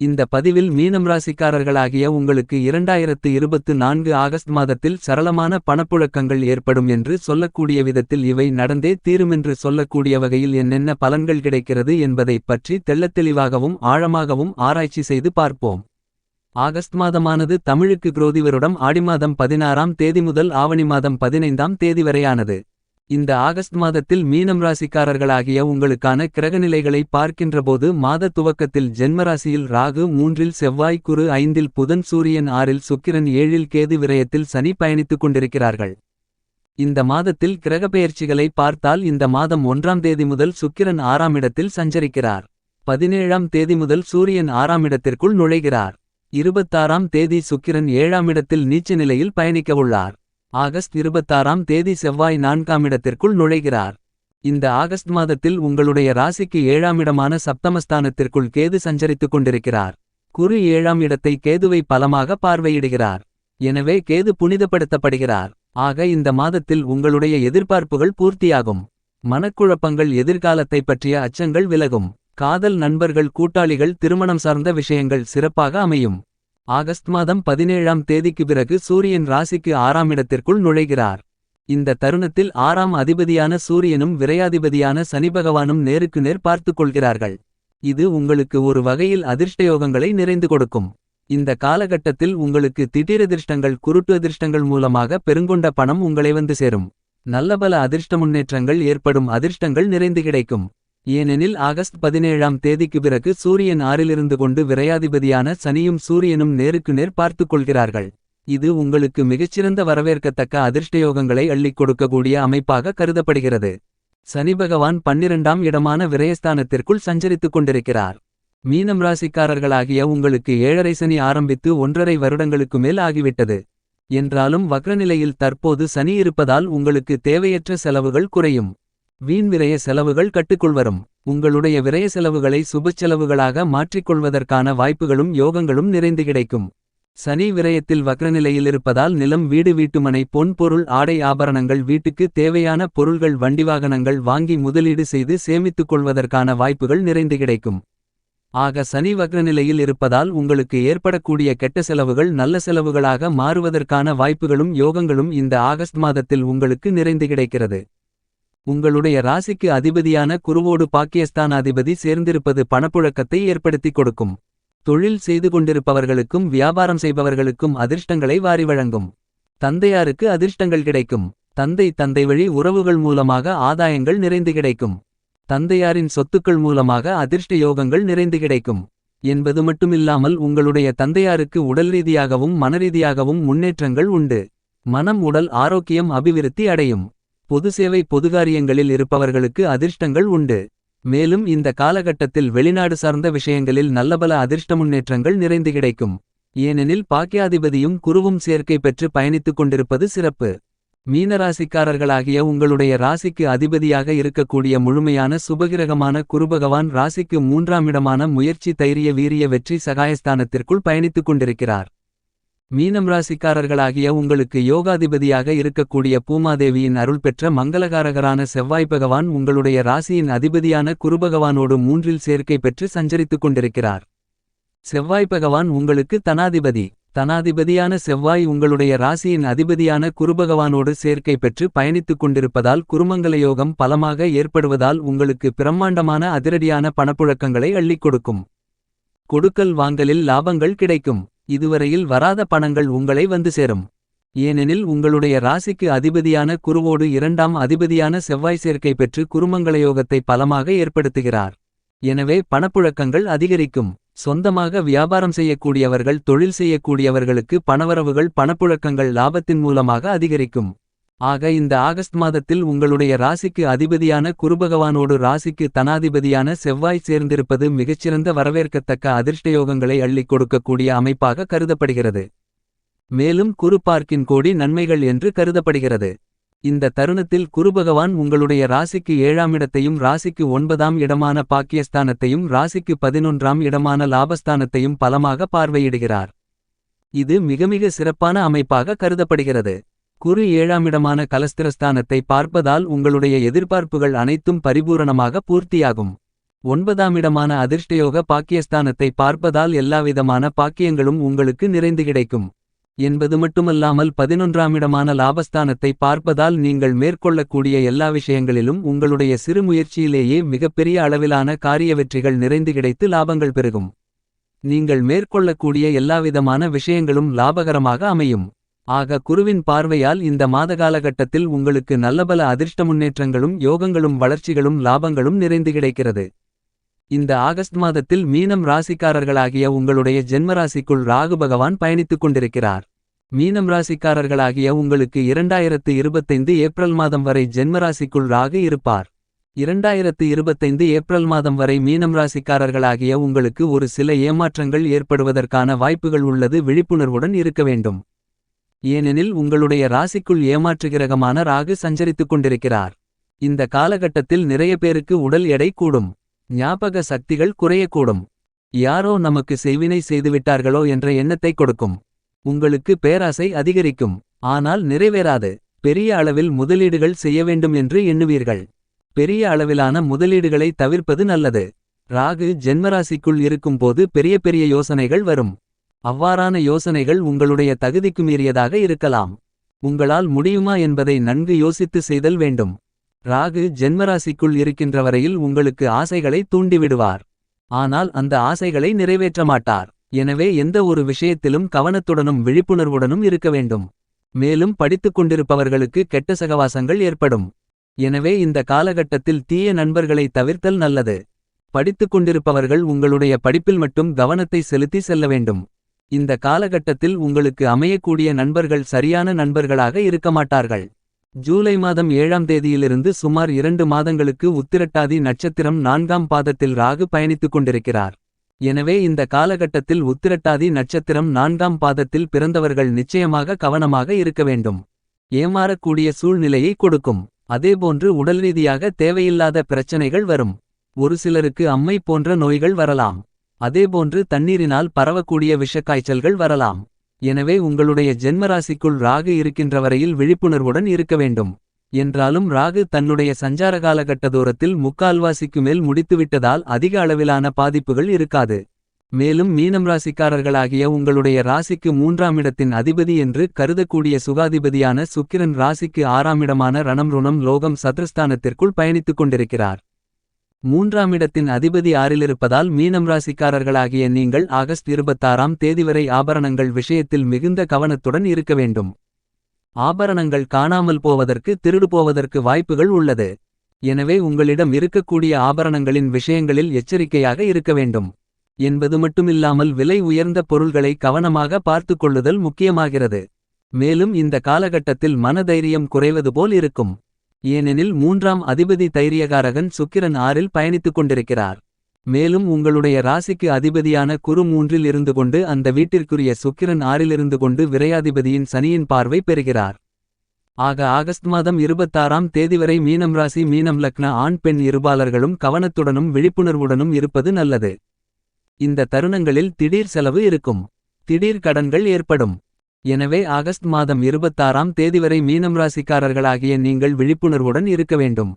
இந்த பதிவில் மீனம் ராசிக்காரர்களாகிய உங்களுக்கு இரண்டாயிரத்து இருபத்து நான்கு ஆகஸ்ட் மாதத்தில் சரளமான பணப்புழக்கங்கள் ஏற்படும் என்று சொல்லக்கூடிய விதத்தில் இவை நடந்தே தீருமென்று சொல்லக்கூடிய வகையில் என்னென்ன பலன்கள் கிடைக்கிறது என்பதைப் பற்றி தெள்ளத்தெளிவாகவும் ஆழமாகவும் ஆராய்ச்சி செய்து பார்ப்போம். ஆகஸ்ட் மாதமானது தமிழுக்கு குரோதிவருடம் ஆடி மாதம் பதினாறாம் தேதி முதல் ஆவணி மாதம் பதினைந்தாம் தேதி வரையானது. இந்த ஆகஸ்ட் மாதத்தில் மீனம் ராசிக்காரர்களாகிய உங்களுக்கான கிரகநிலைகளை பார்க்கின்றபோது மாத துவக்கத்தில் ஜென்மராசியில் ராகு மூன்றில் செவ்வாய் குரு ஐந்தில் புதன் சூரியன் ஆறில் சுக்கிரன் ஏழில் கேது விரயத்தில் சனி பயணித்துக் கொண்டிருக்கிறார்கள். இந்த மாதத்தில் கிரகப்பெயர்ச்சிகளை பார்த்தால் இந்த மாதம் ஒன்றாம் தேதி முதல் சுக்கிரன் ஆறாம் இடத்தில் சஞ்சரிக்கிறார். பதினேழாம் தேதி முதல் சூரியன் ஆறாம் இடத்திற்குள் நுழைகிறார். இருபத்தாறாம் தேதி சுக்கிரன் ஏழாம் இடத்தில் நீச்ச நிலையில் பயணிக்கவுள்ளார். ஆகஸ்ட் இருபத்தாறாம் தேதி செவ்வாய் நான்காம் இடத்திற்குள் நுழைகிறார். இந்த ஆகஸ்ட் மாதத்தில் உங்களுடைய ராசிக்கு ஏழாம் இடமான சப்தமஸ்தானத்திற்குள் கேது சஞ்சரித்துக் கொண்டிருக்கிறார். குரு ஏழாம் இடத்தை கேதுவை பலமாக பார்வையிடுகிறார். எனவே கேது புனிதப்படுத்தப்படுகிறார். ஆக இந்த மாதத்தில் உங்களுடைய எதிர்பார்ப்புகள் பூர்த்தியாகும். மனக்குழப்பங்கள் எதிர்காலத்தை பற்றிய அச்சங்கள் விலகும். காதல் நண்பர்கள் கூட்டாளிகள் திருமணம் சார்ந்த விஷயங்கள் சிறப்பாக அமையும். ஆகஸ்ட் மாதம் பதினேழாம் தேதிக்கு பிறகு சூரியன் ராசிக்கு ஆறாம் இடத்திற்குள் நுழைகிறார். இந்த தருணத்தில் ஆறாம் அதிபதியான சூரியனும் விரையாதிபதியான சனிபகவானும் நேருக்கு நேர் பார்த்து கொள்கிறார்கள். இது உங்களுக்கு ஒரு வகையில் அதிர்ஷ்டயோகங்களை நிறைந்து கொடுக்கும். இந்த காலகட்டத்தில் உங்களுக்கு திடீரதிர்ஷ்டங்கள் குருட்டு அதிர்ஷ்டங்கள் மூலமாக பெருங்கொண்ட பணம் உங்களை வந்து சேரும். நல்லபல அதிர்ஷ்ட முன்னேற்றங்கள் ஏற்படும் அதிர்ஷ்டங்கள் நிறைந்து கிடைக்கும். ஏனெனில் ஆகஸ்ட் பதினேழாம் தேதிக்கு பிறகு சூரியன் ஆறிலிருந்து கொண்டு விரையாதிபதியான சனியும் சூரியனும் நேருக்கு நேர் பார்த்துக் கொள்கிறார்கள். இது உங்களுக்கு மிகச்சிறந்த வரவேற்கத்தக்க அதிர்ஷ்டயோகங்களை அள்ளிக் கொடுக்கக்கூடிய அமைப்பாக கருதப்படுகிறது. சனி பகவான் பன்னிரண்டாம் இடமான விரயஸ்தானத்திற்குள் சஞ்சரித்துக் கொண்டிருக்கிறார். மீனம் ராசிக்காரர்களாகிய உங்களுக்கு ஏழரை சனி ஆரம்பித்து ஒன்றரை வருடங்களுக்கு மேல் ஆகிவிட்டது. என்றாலும் வக்ரநிலையில் தற்போது சனி இருப்பதால் உங்களுக்கு தேவையற்ற செலவுகள் குறையும். வீண் விரய செலவுகள் கட்டுக்குள்வரும் உங்களுடைய விரய செலவுகளை சுபச் செலவுகளாக மாற்றிக்கொள்வதற்கான வாய்ப்புகளும் யோகங்களும் நிறைந்து கிடைக்கும். சனி விரயத்தில் வக்ரநிலையில் இருப்பதால் நிலம் வீடு வீட்டுமனை பொன் பொருள் ஆடை ஆபரணங்கள் வீட்டுக்கு தேவையான பொருள்கள் வண்டி வாகனங்கள் வாங்கி முதலீடு செய்து சேமித்துக் கொள்வதற்கான வாய்ப்புகள் நிறைந்து கிடைக்கும். ஆக சனி வக்ரநிலையில் இருப்பதால் உங்களுக்கு ஏற்படக்கூடிய கெட்ட செலவுகள் நல்ல செலவுகளாக மாறுவதற்கான வாய்ப்புகளும் யோகங்களும் இந்த ஆகஸ்ட் மாதத்தில் உங்களுக்கு நிறைந்து கிடைக்கிறது. உங்களுடைய ராசிக்கு அதிபதியான குருவோடு பாக்கியஸ்தானாதிபதி சேர்ந்திருப்பது பணப்புழக்கத்தை ஏற்படுத்திக் கொடுக்கும். தொழில் செய்து கொண்டிருப்பவர்களுக்கும் வியாபாரம் செய்பவர்களுக்கும் அதிர்ஷ்டங்களை வாரி வழங்கும். தந்தையாருக்கு அதிர்ஷ்டங்கள் கிடைக்கும். தந்தை தந்தை வழி உறவுகள் மூலமாக ஆதாயங்கள் நிறைந்து கிடைக்கும். தந்தையாரின் சொத்துக்கள் மூலமாக அதிர்ஷ்ட யோகங்கள் நிறைந்து கிடைக்கும். என்பது மட்டுமில்லாமல் உங்களுடைய தந்தையாருக்கு உடல் ரீதியாகவும் மனரீதியாகவும் முன்னேற்றங்கள் உண்டு. மனம் உடல் ஆரோக்கியம் அபிவிருத்தி அடையும். பொது சேவை பொதுகாரியங்களில் இருப்பவர்களுக்கு அதிர்ஷ்டங்கள் உண்டு. மேலும் இந்த காலகட்டத்தில் வெளிநாடு சார்ந்த விஷயங்களில் நல்லபல அதிர்ஷ்ட முன்னேற்றங்கள் நிறைந்து கிடைக்கும். ஏனெனில் பாக்கியாதிபதியும் குருவும் சேர்க்கை பெற்று பயணித்துக் கொண்டிருப்பது சிறப்பு. மீனராசிக்காரர்களாகிய உங்களுடைய ராசிக்கு அதிபதியாக இருக்கக்கூடிய முழுமையான சுபகிரகமான குருபகவான் ராசிக்கு மூன்றாம் இடமான முயற்சி தைரிய வீரிய வெற்றி சகாயஸ்தானத்திற்குள் பயணித்துக் கொண்டிருக்கிறார். மீனம் ராசிக்காரர்களாகிய உங்களுக்கு யோகாதிபதியாக இருக்கக்கூடிய பூமாதேவியின் அருள் பெற்ற மங்களகாரகரான செவ்வாய் பகவான் உங்களுடைய ராசியின் அதிபதியான குருபகவானோடு மூன்றில் சேர்க்கை பெற்று சஞ்சரித்துக் கொண்டிருக்கிறார். செவ்வாய் பகவான் உங்களுக்கு தனாதிபதி. தனாதிபதியான செவ்வாய் உங்களுடைய ராசியின் அதிபதியான குருபகவானோடு சேர்க்கை பெற்று பயணித்துக் கொண்டிருப்பதால் குருமங்கல யோகம் பலமாக ஏற்படுவதால் உங்களுக்கு பிரம்மாண்டமான அதிரடியான பணப்புழக்கங்களை அள்ளிக் கொடுக்கும். கொடுக்கல் வாங்கலில் லாபங்கள் கிடைக்கும். இதுவரையில் வராத பணங்கள் உங்களை வந்து சேரும். ஏனெனில் உங்களுடைய ராசிக்கு அதிபதியான குருவோடு இரண்டாம் அதிபதியான செவ்வாய் சேர்க்கை பெற்று குருமங்களயோகத்தை பலமாக ஏற்படுத்துகிறார். எனவே பணப்புழக்கங்கள் அதிகரிக்கும். சொந்தமாக வியாபாரம் செய்யக்கூடியவர்கள் தொழில் செய்யக்கூடியவர்களுக்கு பணவரவுகள் பணப்புழக்கங்கள் லாபத்தின் மூலமாக அதிகரிக்கும். ஆக இந்த ஆகஸ்ட் மாதத்தில் உங்களுடைய ராசிக்கு அதிபதியான குருபகவானோடு ராசிக்கு தனாதிபதியான செவ்வாய் சேர்ந்திருப்பது மிகச்சிறந்த வரவேற்கத்தக்க அதிர்ஷ்டயோகங்களை அள்ளிக் கொடுக்கக்கூடிய அமைப்பாக கருதப்படுகிறது. மேலும் குரு பார்க்கின் கோடி நன்மைகள் என்று கருதப்படுகிறது. இந்த தருணத்தில் குருபகவான் உங்களுடைய ராசிக்கு ஏழாம் இடத்தையும் ராசிக்கு ஒன்பதாம் இடமான பாக்கியஸ்தானத்தையும் ராசிக்கு பதினொன்றாம் இடமான லாபஸ்தானத்தையும் பலமாக பார்வையிடுகிறார். இது மிக மிக சிறப்பான அமைப்பாக கருதப்படுகிறது. குரு ஏழாமிடமான கலஸ்திரஸ்தானத்தை பார்ப்பதால் உங்களுடைய எதிர்பார்ப்புகள் அனைத்தும் பரிபூரணமாக பூர்த்தியாகும். ஒன்பதாமிடமான அதிர்ஷ்டயோக பாக்கியஸ்தானத்தை பார்ப்பதால் எல்லாவிதமான பாக்கியங்களும் உங்களுக்கு நிறைந்து கிடைக்கும். என்பது மட்டுமல்லாமல் பதினொன்றாமிடமான லாபஸ்தானத்தை பார்ப்பதால் நீங்கள் மேற்கொள்ளக்கூடிய எல்லா விஷயங்களிலும் உங்களுடைய சிறு முயற்சியிலேயே மிகப்பெரிய அளவிலான காரிய வெற்றிகள் நிறைந்து கிடைத்து லாபங்கள் பெருகும். நீங்கள் மேற்கொள்ளக்கூடிய எல்லாவிதமான விஷயங்களும் லாபகரமாக அமையும். ஆக குருவின் பார்வையால் இந்த மாத காலகட்டத்தில் உங்களுக்கு நல்லபல அதிர்ஷ்ட முன்னேற்றங்களும் யோகங்களும் வளர்ச்சிகளும் லாபங்களும் நிறைந்து கிடைக்கிறது. இந்த ஆகஸ்ட் மாதத்தில் மீனம் ராசிக்காரர்களாகிய உங்களுடைய ஜென்மராசிக்குள் ராகு பகவான் பயணித்துக் கொண்டிருக்கிறார். மீனம் ராசிக்காரர்களாகிய உங்களுக்கு இரண்டாயிரத்து இருபத்தைந்து ஏப்ரல் மாதம் வரை ஜென்மராசிக்குள் ராகு இருப்பார். இரண்டாயிரத்து இருபத்தைந்து ஏப்ரல் மாதம் வரை மீனம் ராசிக்காரர்களாகிய உங்களுக்கு ஒரு சில ஏமாற்றங்கள் ஏற்படுவதற்கான வாய்ப்புகள் உள்ளது விழிப்புணர்வுடன் இருக்க வேண்டும். ஏனெனில் உங்களுடைய ராசிக்குள் ஏமாற்றுகிரகமான ராகு சஞ்சரித்துக் கொண்டிருக்கிறார். இந்த காலகட்டத்தில் நிறைய பேருக்கு உடல் எடை கூடும். ஞாபக சக்திகள் குறையக்கூடும். யாரோ நமக்கு செய்வினை செய்துவிட்டார்களோ என்ற எண்ணத்தை கொடுக்கும். உங்களுக்கு பேராசை அதிகரிக்கும். ஆனால் நிறைவேறாது. பெரிய அளவில் முதலீடுகள் செய்ய வேண்டும் என்று எண்ணுவீர்கள். பெரிய அளவிலான முதலீடுகளை தவிர்ப்பது நல்லது. ராகு ஜென்மராசிக்குள் இருக்கும்போது பெரிய பெரிய யோசனைகள் வரும். அவ்வாறான யோசனைகள் உங்களுடைய தகுதிக்கு மீறியதாக இருக்கலாம். உங்களால் முடியுமா என்பதை நன்கு யோசித்து செய்தல் வேண்டும். ராகு ஜென்மராசிக்குள் இருக்கின்ற வரையில் உங்களுக்கு ஆசைகளை தூண்டிவிடுவார். ஆனால் அந்த ஆசைகளை நிறைவேற்ற மாட்டார். எனவே எந்த ஒரு விஷயத்திலும் கவனத்துடனும் விழிப்புணர்வுடனும் இருக்க வேண்டும். மேலும் படித்துக் கொண்டிருப்பவர்களுக்கு கெட்ட சகவாசங்கள் ஏற்படும். எனவே இந்த காலகட்டத்தில் தீய நண்பர்களை தவிர்த்தல் நல்லது. படித்துக் கொண்டிருப்பவர்கள் உங்களுடைய படிப்பில் மட்டும் கவனத்தை செலுத்தி செல்ல வேண்டும். இந்த காலகட்டத்தில் உங்களுக்கு அமையக்கூடிய நண்பர்கள் சரியான நண்பர்களாக இருக்க மாட்டார்கள். ஜூலை மாதம் ஏழாம் தேதியிலிருந்து சுமார் இரண்டு மாதங்களுக்கு உத்திரட்டாதி நட்சத்திரம் நான்காம் பாதத்தில் ராகு பயணித்துக் கொண்டிருக்கிறார். எனவே இந்த காலகட்டத்தில் உத்திரட்டாதி நட்சத்திரம் நான்காம் பாதத்தில் பிறந்தவர்கள் நிச்சயமாக கவனமாக இருக்க வேண்டும். ஏமாறக்கூடிய சூழ்நிலையை கொடுக்கும். அதேபோன்று உடல்ரீதியாக தேவையில்லாத பிரச்சனைகள் வரும். ஒரு சிலருக்கு அம்மை போன்ற நோய்கள் வரலாம். அதேபோன்று தண்ணீரினால் பரவக்கூடிய விஷக்காய்ச்சல்கள் வரலாம். எனவே உங்களுடைய ஜென்மராசிக்குள் ராகு இருக்கின்ற வரையில் விழிப்புணர்வுடன் இருக்க வேண்டும். என்றாலும் ராகு தன்னுடைய சஞ்சார காலகட்ட தூரத்தில் முக்கால்வாசிக்கு மேல் முடித்துவிட்டதால் அதிக அளவிலான பாதிப்புகள் இருக்காது. மேலும் மீனம் ராசிக்காரர்களாகிய உங்களுடைய ராசிக்கு மூன்றாம் இடத்தின் அதிபதி என்று கருதக்கூடிய சுகாதிபதியான சுக்கிரன் ராசிக்கு ஆறாம் இடமான ரணம் ருணம் லோகம் சத்ருஸ்தானத்திற்குள் பயணித்துக் கொண்டிருக்கிறார். மூன்றாம் இடத்தின் அதிபதி ஆறிலிருப்பதால் மீனம் ராசிக்காரர்களாகிய நீங்கள் ஆகஸ்ட் இருபத்தாறாம் தேதி வரை ஆபரணங்கள் விஷயத்தில் மிகுந்த கவனத்துடன் இருக்க வேண்டும். ஆபரணங்கள் காணாமல் போவதற்கு திருடு போவதற்கு வாய்ப்புகள் உள்ளது. எனவே உங்களிடம் இருக்கக்கூடிய ஆபரணங்களின் விஷயங்களில் எச்சரிக்கையாக இருக்க வேண்டும். என்பது மட்டுமில்லாமல் விலை உயர்ந்த பொருள்களை கவனமாக பார்த்துக் கொள்ளுதல் முக்கியமாகிறது. மேலும் இந்த காலகட்டத்தில் மனதைரியம் குறைவது போல் இருக்கும். ஏனெனில் மூன்றாம் அதிபதி தைரியகாரகன் சுக்கிரன் ஆறில் பயணித்துக் கொண்டிருக்கிறார். மேலும் உங்களுடைய ராசிக்கு அதிபதியான குரு மூன்றில் இருந்து கொண்டு அந்த வீட்டிற்குரிய சுக்கிரன் ஆறிலிருந்து கொண்டு விரையாதிபதியின் சனியின் பார்வை பெறுகிறார். ஆக ஆகஸ்ட் மாதம் இருபத்தாறாம் தேதி வரை மீனம் ராசி மீனம் லக்ன ஆண் பெண் இருபாலர்களும் கவனத்துடனும் விழிப்புணர்வுடனும் இருப்பது நல்லது. இந்த தருணங்களில் திடீர் செலவு இருக்கும். திடீர் கடன்கள் ஏற்படும். எனவே ஆகஸ்ட் மாதம் இருபத்தாறாம் தேதி வரை மீனம் ராசிக்காரர்களாகிய நீங்கள் விழிப்புணர்வுடன் இருக்க வேண்டும்.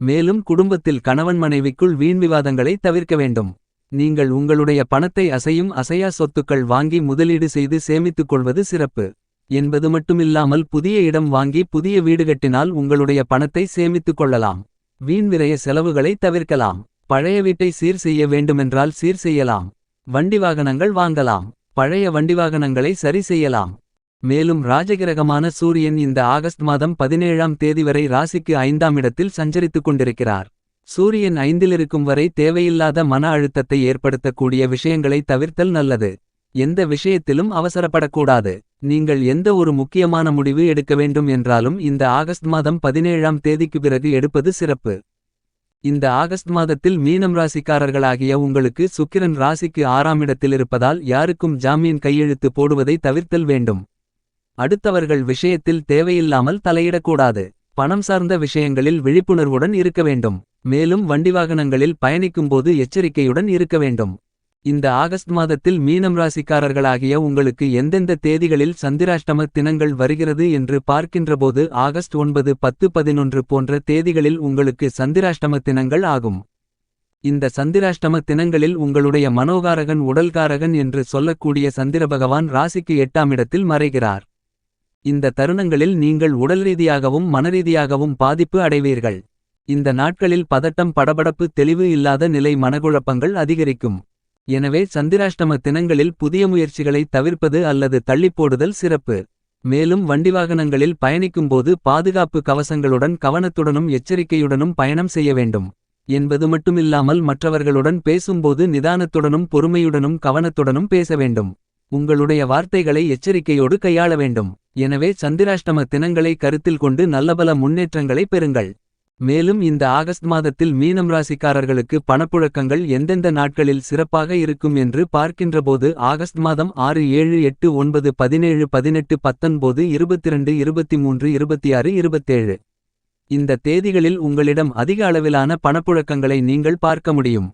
மேலும் குடும்பத்தில் கணவன் மனைவிக்குள் வீண் விவாதங்களை தவிர்க்க வேண்டும். நீங்கள் உங்களுடைய பணத்தை அசையும் அசையா சொத்துக்கள் வாங்கி முதலீடு செய்து சேமித்துக் கொள்வது சிறப்பு. என்பது மட்டுமில்லாமல் புதிய இடம் வாங்கி புதிய வீடு கட்டினால் உங்களுடைய பணத்தை சேமித்துக் கொள்ளலாம். வீண் விரைய செலவுகளை தவிர்க்கலாம். பழைய வீட்டை சீர் செய்ய வேண்டுமென்றால் சீர் செய்யலாம். வண்டி வாகனங்கள் வாங்கலாம். பழைய வண்டி வாகனங்களை சரி செய்யலாம். மேலும் ராஜகிரகமான சூரியன் இந்த ஆகஸ்ட் மாதம் பதினேழாம் தேதி வரை ராசிக்கு ஐந்தாம் இடத்தில் சஞ்சரித்துக் கொண்டிருக்கிறார். சூரியன் ஐந்திலிருக்கும் வரை தேவையில்லாத மன அழுத்தத்தை ஏற்படுத்தக்கூடிய விஷயங்களை தவிர்த்தல் நல்லது. எந்த விஷயத்திலும் அவசரப்படக்கூடாது. நீங்கள் எந்த ஒரு முக்கியமான முடிவு எடுக்க வேண்டும் என்றாலும் இந்த ஆகஸ்ட் மாதம் பதினேழாம் தேதிக்கு பிறகு எடுப்பது சிறப்பு. இந்த ஆகஸ்ட் மாதத்தில் மீனம் ராசிக்காரர்களாகிய உங்களுக்கு சுக்கிரன் ராசிக்கு ஆறாம் இடத்தில் இருப்பதால் யாருக்கும் ஜாமீன் கையெழுத்து போடுவதை தவிர்த்தல் வேண்டும். அடுத்தவர்கள் விஷயத்தில் தேவையில்லாமல் தலையிடக்கூடாது. பணம் சார்ந்த விஷயங்களில் விழிப்புணர்வுடன் இருக்க வேண்டும். மேலும் வண்டி வாகனங்களில் பயணிக்கும்போது எச்சரிக்கையுடன் இருக்க வேண்டும். இந்த ஆகஸ்ட் மாதத்தில் மீனம் ராசிக்காரர்களாகிய உங்களுக்கு எந்தெந்த தேதிகளில் சந்திராஷ்டம தினங்கள் வருகிறது என்று பார்க்கின்றபோது ஆகஸ்ட் ஒன்பது பத்து பதினொன்று போன்ற தேதிகளில் உங்களுக்கு சந்திராஷ்டம தினங்கள் ஆகும். இந்த சந்திராஷ்டம தினங்களில் உங்களுடைய மனோகாரகன் உடல்காரகன் என்று சொல்லக்கூடிய சந்திர பகவான் ராசிக்கு எட்டாம் இடத்தில் மறைகிறார். இந்த தருணங்களில் நீங்கள் உடல்ரீதியாகவும் மனரீதியாகவும் பாதிப்பு அடைவீர்கள். இந்த நாட்களில் பதட்டம் படபடப்பு தெளிவு இல்லாத நிலை மனக்குழப்பங்கள் அதிகரிக்கும். எனவே சந்திராஷ்டம தினங்களில் புதிய முயற்சிகளை தவிர்ப்பது அல்லது தள்ளிப்போடுதல் சிறப்பு. மேலும் வண்டி வாகனங்களில் பயணிக்கும்போது பாதுகாப்பு கவசங்களுடன் கவனத்துடனும் எச்சரிக்கையுடனும் பயணம் செய்ய வேண்டும். என்பது மட்டுமில்லாமல் மற்றவர்களுடன் பேசும்போது நிதானத்துடனும் பொறுமையுடனும் கவனத்துடனும் பேச வேண்டும். உங்களுடைய வார்த்தைகளை எச்சரிக்கையோடு கையாள வேண்டும். எனவே சந்திராஷ்டம தினங்களை கருத்தில் கொண்டு நல்லபல முன்னேற்றங்களை பெறுங்கள். மேலும் இந்த ஆகஸ்ட் மாதத்தில் மீனம் ராசிக்காரர்களுக்கு பணப்புழக்கங்கள் எந்தெந்த நாட்களில் சிறப்பாக இருக்கும் என்று பார்க்கின்றபோது ஆகஸ்ட் மாதம் ஆறு ஏழு எட்டு ஒன்பது பதினேழு பதினெட்டு பத்தொன்பது இருபத்திரண்டு இருபத்தி ஆறு இருபத்தேழு. இந்த தேதிகளில் உங்களிடம் அதிக அளவிலான பணப்புழக்கங்களை நீங்கள் பார்க்க முடியும்.